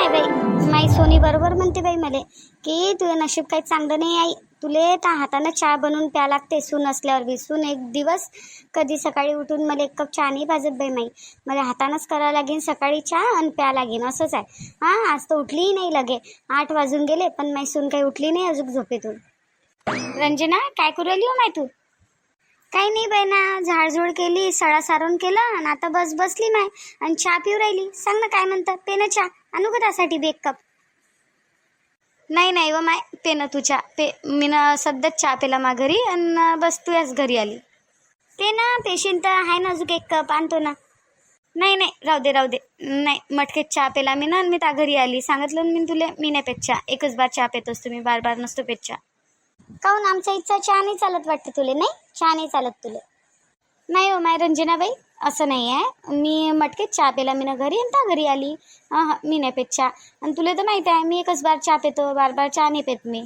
नाही बाई. माई सोनी बरोबर म्हणते बाई मले की तुझं नशीब काही चांगलं नाही आई. तुले त्या हातानं चहा बनवून प्या लागते सून असल्यावर बी. सून एक दिवस कधी सकाळी उठून मला एक कप चहा नाही पाजत बाई माई. मला हातानंच करावं लागेन सकाळी चहा आणि प्या लागेन असंच आहे. हां आज तर उठलीही नाही लगे. आठ वाजून गेले पण माई सून काही उठली नाही अजून झोपेतून. रंजना काय करू राहिली हो माय तू? काही नाही बहिणा ना झाडझूड केली सडा सारून केलं आणि आता बस बसली माय आणि चहा पिऊ राहिली. सांग ना काय म्हणतात पेन चहा. आणू का त्यासाठी बी एक कप नाही नाही व माय पेनं तू चहा. पे मी ना सध्याच चहा पेला मा घरी आणि बस तू याच घरी आली. ते ना पेशंट आहे ना अजून एक कप आणतो ना. नाही नाही राहू दे राहू दे. नाही मटकेत चहा पेला मी ना आणि मी त्या घरी आली. सांगितलं मी तुले मी नाही पेत चहा. एकच बार चहा पेतोस तुम्ही बार बार नसतो पेत चहा. काहून आमच्या इच्छा चहा नाही चालत वाटतं तुले नाही? चहा नाही चालत तुले. नाही हो माय रंजनाबाई असं नाही आहे. मी मटकेत चहा पेला मी ना घरी आणि त्या घरी आली? हां मी नाही पेत चहा. आणि तुला तर माहिती आहे मी एकच बार चहा पेतो बार बार चहा नाही पेत मी.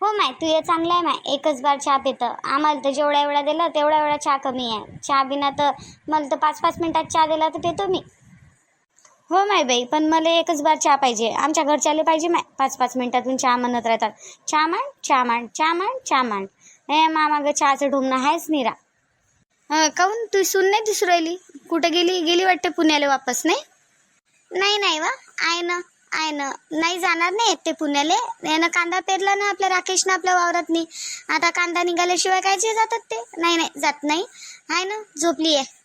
हो माय तू हे चांगलं आहे माय. एकच बार चहा पेतं. आम्हाला तर जेवढा एवढा दिला तेवढा एवढा चहा कमी आहे. चहा बिना तर मला तर पाच पाच मिनटात चहा दिला तर पितो मी. हो माय बाई पण मला एकच बार चहा पाहिजे. आमच्या घरच्याले पाहिजे माय. पाच पाच मिनिटातून चहा म्हणत राहतात. चहा मांड चहा मांड चहा मांड चहा मांड हे मामागं चहाचं ढोमणं आहेच निरा. काहून? तू सुन नाही दिसू राहिली? कुठं गेली? गेली वाटते पुण्याला वापस नाही? नाही नाही वा. आहे ना आहे ना. नाही जाणार नाही येत ते पुण्याले. यानं कांदा पेरला ना आपल्या राकेशनं आपल्या वावरात नाही आता कांदा निघाल्याशिवाय कायचे जातात ते? नाही नाही जात नाही. आहे ना? झोपली आहे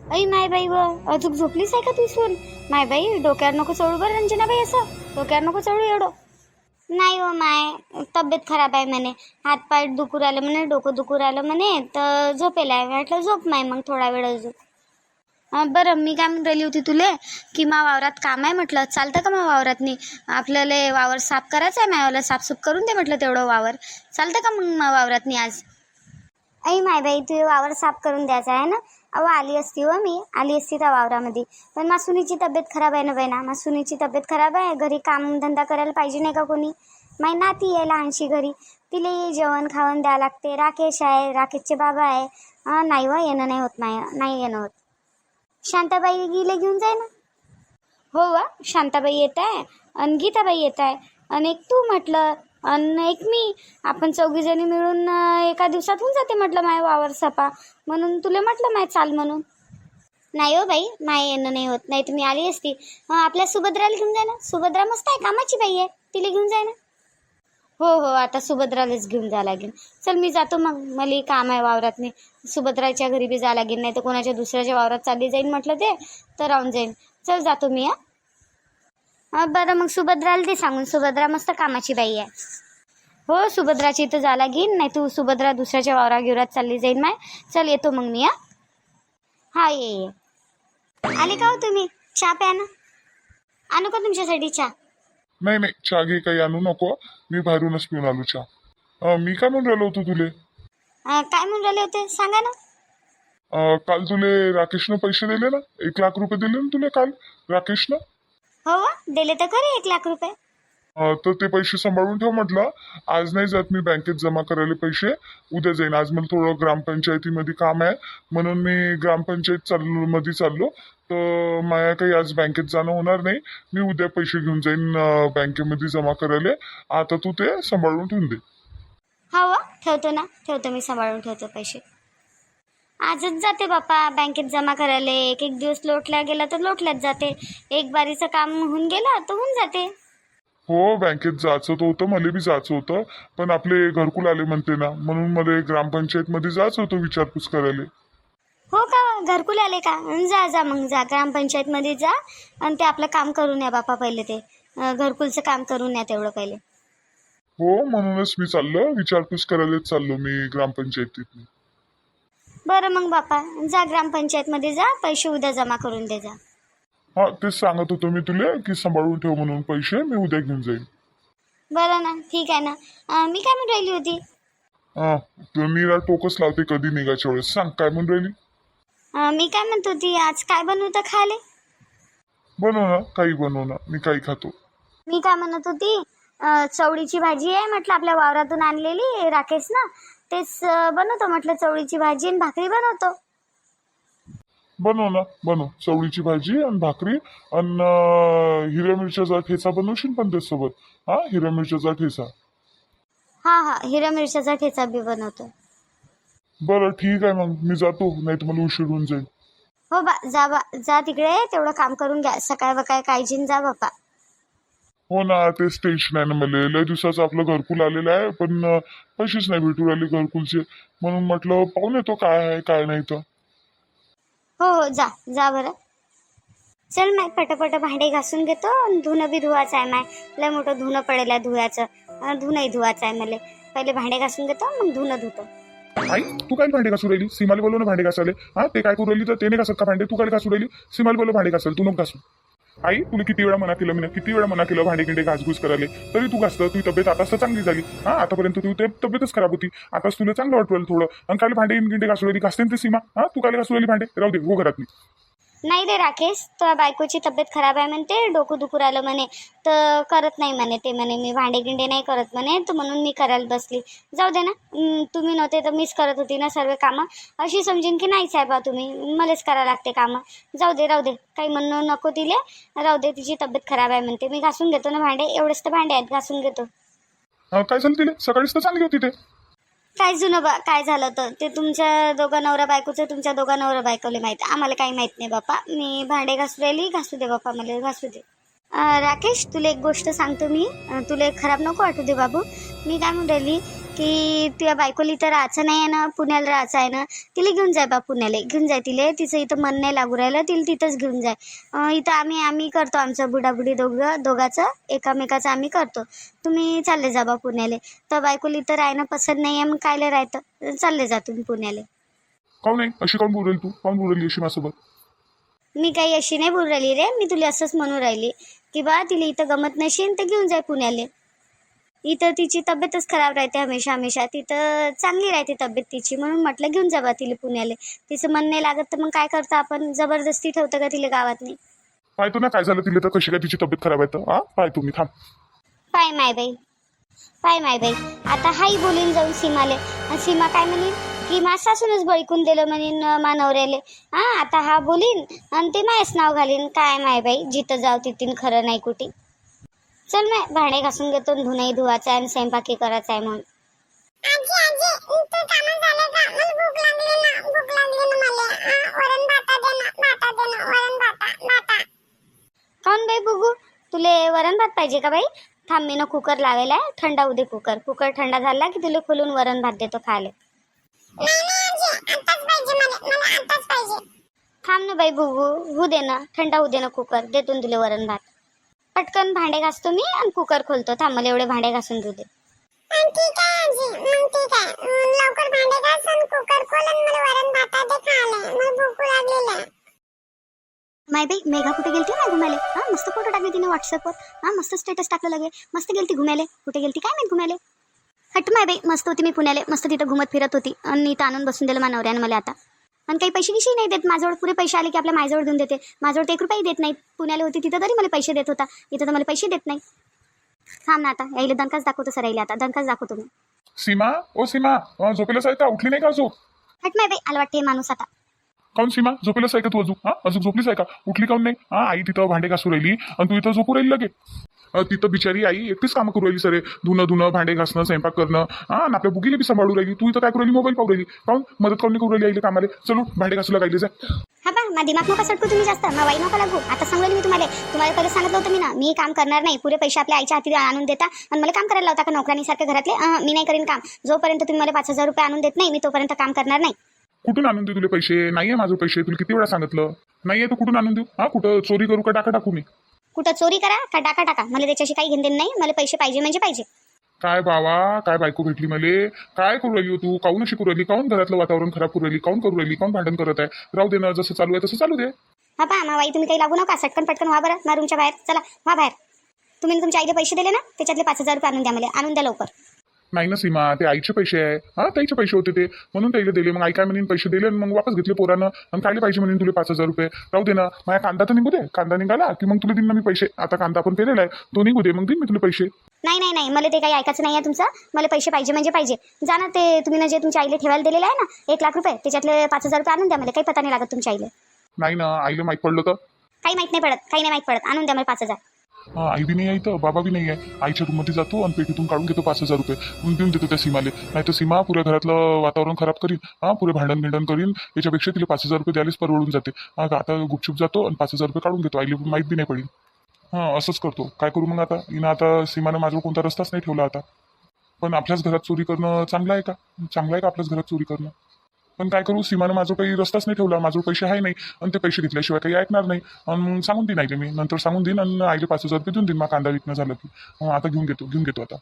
अई माय बाई व. अजून झोपलीच आहे का तू सून माय बाई डोक्यावर नको चढू बरं रंजना बाई असं. डोक्यावर नको चढू एवढं. नाही हो माय तब्येत खराब आहे म्हणे. हातपाय दुखू राहिलं म्हणे डोकं दुखू राहिलं म्हणे तर झोपेला आहे. म्हटलं झोप माय मग थोडा वेळ अजून. अं, बरं मी काय म्हणून राहिली होती तुले? की मा वावरात काम आहे म्हटलं. चालतं का मा वावरात नाही आपल्याला वावर साफ करायचं आहे? मायावाला साफसूफ करून दे म्हटलं तेवढं वावर. चालतं का मग मा वावरात नाही आज? अई माय बाई तुझे वावर साफ करून द्यायचा आहे ना? अहो आली असती हो मी. आली असती त्या वावरामध्ये. पण मासुनीची तब्येत खराब आहे ना बहिणा? ना मासुनीची तब्येत खराब आहे. घरी कामधंदा करायला पाहिजे नाही का कोणी? माई नाती आहे लहानशी घरी. तिला जेवण खावण द्यावं लागते. राकेश आहे. राकेशचे बाबा आहे. नाही व येणं नाही होत नाही नाही येणं होत. शांताबाई गेले घेऊन जाय ना. हो वा शांताबाई येत आहे. आणि गीताबाई येत आहे. आणि एक तू म्हटलं आणि एक मी आपण चौघीजणी मिळून एका दिवसात होऊन जाते म्हटलं माय वावर सपा. म्हणून तुला म्हटलं माय चाल म्हणून. नाही हो बाई माय येणं नाही होत नाही तुम्ही आली असती. अं, आपल्या सुभद्राला घेऊन जा ना सुभद्रा मस्त आहे कामाची बाई आहे तिला घेऊन जाय ना हो हो आता सुभद्रालाच घेऊन जा लागेल. चल मी जातो मग मला काम आहे वावरात नाही सुभद्राच्या घरी बी जा लागेल नाही तर कोणाच्या दुसऱ्याच्या वावरात चालली जाईन म्हटलं ते तर राहून जाईन. चल जातो मी हा, बरं मग सुभद्राला ते सांगून. सुभद्रा मस्त कामाची बाई आहे. हो सुभद्राची इथं जा लागेल नाही तू सुभद्रा दुसऱ्याच्या वावरा गिवरात चालली जाईन माय. चल येतो मग मी हा. हा ये ये. आले का हो तुम्ही? चहा प्या ना आणू का तुमच्यासाठी चहा? नाही नाही चहा घे काही आणू नको. मी बाहेरूनच पिऊन आलो चहा. अं, मी काय म्हणून राहिलो होतो तुले? अं, काय म्हणून राहिले होते? सांगा ना. अं, काल तुले राकेशनं पैसे दिले ना? एक लाख रुपये दिले ना तुले काल? राकेशनं? हो दिले तर खरे एक लाख रुपये. अं, तर ते पैसे सांभाळून ठेव म्हटलं. आज नाही जात मी बँकेत जमा करायला पैसे. उद्या जाईन. आज मला थोडं ग्रामपंचायतीमध्ये काम आहे. म्हणून मी ग्रामपंचायत चाललो मध्ये चाललो. तर माया काही आज बँकेत जाणं होणार नाही. मी उद्या पैसे घेऊन जाईन अं, बँकेमध्ये जमा करायला. आता तू ते सांभाळून ठेवून दे. हो ठेवतो ना. ठेवतो मी सांभाळून ठेवतो पैसे. आजच जाते बापा. बँकेत जमा करायला एक एक दिवस लोटल्या गेला तर लोटल्याच जाते. एक बारीचं काम होऊन गेलं तर होऊन जाते. हो बँकेत जायचं तर होतं मला बी जायचं होतं. पण आपले घरकुल आले म्हणते ना म्हणून मला ग्रामपंचायत मध्ये जायचं होतं विचारपूस करायला. हो का? घरकुल आले का? जा जा मग जा. ग्रामपंचायतमध्ये जा आणि ते आपलं काम करून या बापा पहिले ते. अं, घरकुलचं काम करून या तेवढं पहिले. हो म्हणूनच मी चाललो. विचारपूस करायलाच चाललो मी ग्रामपंचायतीत बरं मग बापा जा ग्रामपंचायतमध्ये जा पैसे उद्या जमा करून दे जा. हा तेच सांगत होतो मी तुला की सांभाळून ठेव म्हणून पैसे मी उद्या घेऊन जाईन. बरं ना ठीक आहे ना. अं, मी काय म्हणून राहिली होती? हा मी ना टोकच लावते कधी निघायच्या वेळेस. सांग काय म्हणून राहिली? अं, मी काय म्हणत होती आज काय बनवतं खाले? बनव ना काही बनव ना मी काही खातो. मी काय म्हणत होती अं, चवळीची भाजी आहे म्हटलं आपल्या वावरातून आणलेली राकेश ना. तेच बनवतो म्हटलं चवळीची भाजी आणि भाकरी बनवतो. बनव ना बनव. चवळीची भाजी आणि भाकरी आणि हिरव्या मिरच्याचा ठेचा बनवशील पण त्याच्यासोबत हा हिरव्या मिरच्याचा ठेचा. हा हा हिरव्या मिरच्याचा ठेचा बी बनवतो. बरं ठीक आहे मग. मी जातो नाही तर मला उशीर होऊन जाईल. हो बा जा बा जा तिकडे. तेवढं काम करून घ्या. सकाळ बकाळ काळजीन जा बापा हो ना तेच टेन्शन आहे ना मला. लय दिवसाचं आपलं घरकुल आलेलं आहे पण पैसेच नाही भेटू राहिले घरकुलचे. म्हणून म्हटलं पाहून येतो काय आहे काय नाही तर. हो हो जा जा बरं. चल माय पटापट भांडे घासून घेतो. आणि धुणं बी धुवाचं आहे माय. लय मोठं धुणं पडेल आहे धुवायचं. धुणंही धुवायचं आहे मला. पहिले भांडे घासून घेतो मग धुणं धुतो. आई तू काय भांडे घासू राहिली? सीमाला बोलव ना भांडे घासाले हा ते काय करू राहिली तर ते नाही घासत का भांडे? तू काय घासू राहिली? सीमाला बोलव भांडे घासल तू नको घासू. आई तुला किती वेळा मना केलं मी किती वेळा मना केलं भांडे गिंडे घासघूस करायला? तरी तू घासतं तुझी तब्येत आता तर चांगली झाली. हा आतापर्यंत तू ते तब्येतच खराब होती. आताच तुला चांगलं वाटलं थोडं. आणि काल भांडे गिंडे घासू घासते ना ते सीमा? हा तू काल घासू भांडे? राहू दे हो घरात नाही रे राकेश तुझ्या बायकोची तब्येत खराब आहे म्हणते डोकं दुखू राहिलं म्हणे तर करत नाही म्हणे ते म्हणे मी भांडे गिंडे नाही करत म्हणे तर म्हणून मी करायला बसली. जाऊ दे ना तुम्ही नव्हते तर मीच करत होती ना सर्व कामं. अशी समजेन की नाही साहेबा बा तुम्ही मलाच करायला लागते कामं. जाऊ दे राहू दे काही म्हणणं नको तिले राहू दे तिची तब्येत खराब आहे म्हणते. मी घासून घेतो ना भांडे एवढेच तर भांडे आहेत घासून घेतो. काय झालं तिने सकाळीच तर चांगली होती ते. काय जुनं बा काय झालं तर ते तुमच्या दोघा नवरा बायकोचं तुमच्या दोघा नवरा बायकोले माहीत आम्हाला काही माहीत नाही बापा. मी भांडे घासू राहिली घासू दे बापा मला घासू दे. राकेश तुला एक गोष्ट सांगतो मी. तुला खराब नको वाटू दे बाबू. मी काय म्हणून राहिली? की तुझ्या बायकोला इथं राहायचं नाही आहे ना पुण्याला राहायचं आहे ना तिला घेऊन जाय बा पुण्याला. घेऊन जाय तिला. तिचं इथं मन नाही लागू राहिलं तिला तिथंच घेऊन जाय. इथं आम्ही आम्ही करतो आमचं बुडाबुडी दोघं दोघाचं. एकामेकाचं आम्ही करतो. तुम्ही चालले जा बा पुण्याला. तर बायकोला इथं राहणं पसंत नाही आहे मग कायले राहतं? चालले जा तुम्ही पुण्याला. काऊन नाही? अशी काऊन बोल तू? काऊन अशी माझ्यासोबत? मी काही अशी नाही बोलू राहिली रे. मी तुला असंच म्हणून राहिली की बा तिला इथं गमत नशीन तर घेऊन जाय पुण्याला. इथं तिची तब्येतच खराब राहते हमेशा हमेशा. तिथं चांगली राहते तब्येत तिची म्हणून म्हटलं घेऊन जा बा तिला पुण्याला. तिचं मन नाही लागत तर मग काय करतो आपण? जबरदस्ती ठेवतं का तिला गावात नाही पाहतो ना काय झालं तिला? तर कशी काय तिची तब्येत खराब आहे तर? हा? पाहतो मी थांब. पाय माय बाई. पाय माय बाई. आता हाही बोलून जाऊन सीमाले. आणि सीमा काय म्हणीन? की मा सासूनच बळकून दिलं म्हणीन अं, मा नवऱ्याले हा? आता हा बोलीन आणि ते मायच नाव घालीन. काय माय बाई? जिथं जाऊ तिथून खरं नाही कुठे. चल माय भांडे घासून घेतो धुणंही धुवायचं आहे आणि स्वयंपाकी करायचा आहे काऊन बाई बुगू तुले वरण भात पाहिजे का बाई? थांब मी ना कुकर लावेला आहे. थंडा होऊ दे कुकर. कुकर थंडा झाला की तुला खोलून वरण भात देतो खायला. पाहिजे थांब ना बाई बुगू होऊ दे ना. थंडा होऊ दे ना कुकर. देतून तुले वरण भात. पटकन भांडे घासतो मी आणि कुकर खोलतो. थांब मला एवढे भांडे घासून देऊ दे. ठीक आहे आजी मग ठीक आहे. अं, लवकर भांडे घास आणि कुकर खोल आणि मला वरण भाता दे खायला मला भूक लागलेली आहे. माय बाई मेघा कुठे गेलती ना घुमाले हा मस्त फोटो टाकले तिने व्हॉट्सअपवर हा मस्त स्टेटस टाकलं लगे. मस्त गेलती घुमाले कुठे गेलती? काय माहीत घुमाले हट माय बाई मस्त होती मी पुण्याले. मस्त तिथं घुमत फिरत होती. आणि इथं आणून बसून दिलं माझ्या नवऱ्यानं मला आता. आणि काही पैसे गिशी नाही देत. माझ्याजवळ पुरे पैसे आले की आपल्या माझ्याजवळ देऊन देते. माझ्याजवळ तर एक रुपयाही देत नाही. पुण्याला होती तिथं तरी मला पैसे देत होता. इथं तर मला पैसे देत नाही. थांब ना आता. यायला दणकाच दाखवतो सर यायला आता. दणकाच दाखवतो मी. सीमा? ओ सीमा झोपेलाच आहे का उठली नाही का अजून? हट माय बाई आला वाटते माणूस आता. काऊन सीमा? झोपेलाच आहे का तू अजून? हा? अजून झोपलीच आहे का? उठली काऊन नाही? हा आई तिथं भांडे घासू राहिली आणि तू इथं झोपू राहिली लगे. तिथं बिचारी आई एकटीच कामं करू राहिली सरे. धुणं धुणं भांडे घासणं स्वयंपाक करणं. हा आणि आपल्या बुगीला बी सांभाळू राहिली. तू इथं काय करू राहिली? मोबाईल पाहू राहिली. काऊन? मदत काऊन नाही करू राहिली आईला कामाले? चलू भांडे घासूला गायले जा. हा बा मा दिमाग नका सटकू तुम्ही जास्त. मा वाई नका लागू. आता सांगले मी तुम्हाला. तुम्हाला पहिले सांगितलं होतं मी ना मी काम करणार नाही. पुरे पैसे आपल्या आईच्या हाती आणून देता आणि मला काम करायला लावता का नोकरांसारखे घरातले? मी नाही करीन काम. जोपर्यंत तुम्ही मला पाच हजार रुपये आणून देत नाही मी तोपर्यंत काम करणार नाही. कुठून आणून देऊ तुला पैसे? नाहीये माझं पैसे. तुला किती वेळा सांगितलं? नाहीये तर कुठून आणून देऊ? हा कुठं चोरी करू का टाका टाकू मी? कुठं चोरी करा का टाका टाका? मला त्याच्याशी काही घेणदेण नाही. मला पैसे पाहिजे म्हणजे पाहिजे. काय बावा? काय बायको भेटली मले? काय करू राहिली हो तू? काऊन अशी करू राहिली? काऊन घरातलं वातावरण खराब करू राहिली? काऊन करू राहिली? काऊन भांडण करत आहे? राहू दे ना जसं चालू आहे तसं चालू दे. हा पा मा वाई तुम्ही काही लागू नका. सटकन पटकन व्हा बरं. मा रूमच्या बाहेर. चला व्हा बाहेर. तुम्ही तुमच्या आईला पैसे दिले ना त्याच्यातले पाच हजार रुपये आणून द्या मला. आणून द्या लवकर. नाही ना सीमा ते आईचे पैसे आहे. हा त्याचे पैसे होते ते. म्हणून त्याला दिले. मग आई काय म्हणून पैसे दिले आणि मग वापस घेतले पोरानं. आणि कायले पाहिजे म्हणून तुला पाच हजार रुपये? राहू दे ना. माझ्या कांदा तर निघू दे. कांदा निघाला की मग तुला देईन ना मी पैसे. आता कांदा आपण पेरेला आहे. तो निघू दे. मग देईन मी तुला पैसे. नाही नाही नाही. मला ते काही ऐकायचं नाही आहे तुमचं. मला पैसे पाहिजे म्हणजे पाहिजे. जा ना ते तुम्ही ना जे तुमच्या आईला ठेवायला दिलेलं आहे ना एक लाख रुपये त्याच्यातले पाच हजार रुपये आणून द्या मला. काही पता नाही लागत तुमच्या आईला. नाही ना आईला माहीत पडलं तर? काही माहीत नाही पडत. काही नाही माहीत पडत. आणून द्या मला पाच हजार. हा आई बी नाही आहे तर बाबा बी नाही आहे. आईच्या रूममध्ये जातो आणि पेटीतून काढून घेतो पाच हजार रुपये. देऊन देतो त्या सीमाले. नाही तर सीमा पुऱ्या घरातलं वातावरण खराब करीन. हा पुरे भांडण भिंडण करीन. याच्यापेक्षा तिला पाच हजार रुपये द्यायलाच परवडून जाते. हा आता गुपचूप जातो आणि पाच हजार रुपये काढून घेतो. आईला माहीत बी नाही पडेल हां असंच करतो. काय करू मग आता? हिनं आता सीमानं माझ्यावर कोणता रस्ताच नाही ठेवला आता. पण आपल्याच घरात चोरी करणं चांगलं आहे का? चांगलं आहे का आपल्याच घरात चोरी करणं? पण काय करू सीमानं माझं काही रस्ताच नाही ठेवला माझं पैसे आहे नाही आणि ते पैसे घेतल्याशिवाय काही ऐकणार नाही. आणि मग सांगून देईन आईले मी. नंतर सांगून देईन आणि आईले पाच हजार रुपये देऊन देईन. मग कांदा विकणं झालं की. आता घेऊन घेतो घेऊन घेतो आता.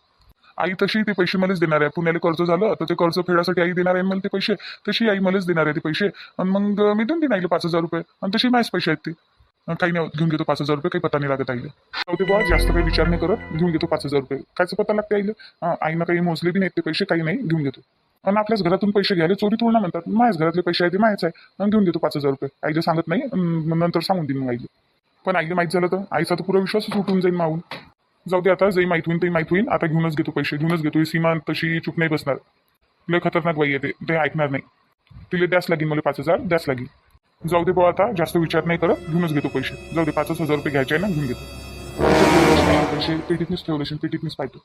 आई तशी ते पैसे मलाच देणार आहे. पुण्याला कर्ज झालं तर ते कर्ज फेडासाठी आई देणार आहे मला ते पैसे. तशी आई मलाच देणार आहे ते पैसे. आणि मग मी देऊन देईन आईले पाच हजार रुपये. आणि तशी माझेच पैसे आहेत ते. काही नाही घेऊन घेतो पाच हजार रुपये काही पत्ता नाही लागत आईले. होते बुवा जास्त काही विचार नाही करत. घेऊन घेतो पाच हजार रुपये. कायचं पत्ता लागते आईले? आईनं काही मोजले बी नाही ते पैसे काही नाही. घेऊन घेतो. आणि आपल्याच घरातून पैसे घ्यायला चोरी तोडणं म्हणतात. माझ्याच घरातले पैसे आहे ते माझ्याच आहे. आणि घेऊन देतो पाच हजार रुपये. आईला सांगत नाही. नंतर सांगून देईन मग आईला. पण आईला माहीत झालं तर. आईचा तर पुरा विश्वासच उठून जाईल माऊन जाऊ दे आता जे माहीत होईल ते माहीत होईल आता घेऊनच घेतो पैसे. घेऊनच घेतो. ही सीमा तशी चूक नाही बसणार. लय खतरनाक बाई आहे ते. ते ऐकणार नाही. तिला द्यास लागेल मला पाच हजार. द्यास लागेल. जाऊ दे बुवा आता. जास्त विचार नाही करत. घेऊनच घेतो पैसे. जाऊ दे पाचच हजार रुपये घ्यायचे ना घेऊन घेतो. पैसे पेटीतनीच ठेवले असेल पेटीतनीच पाहतो.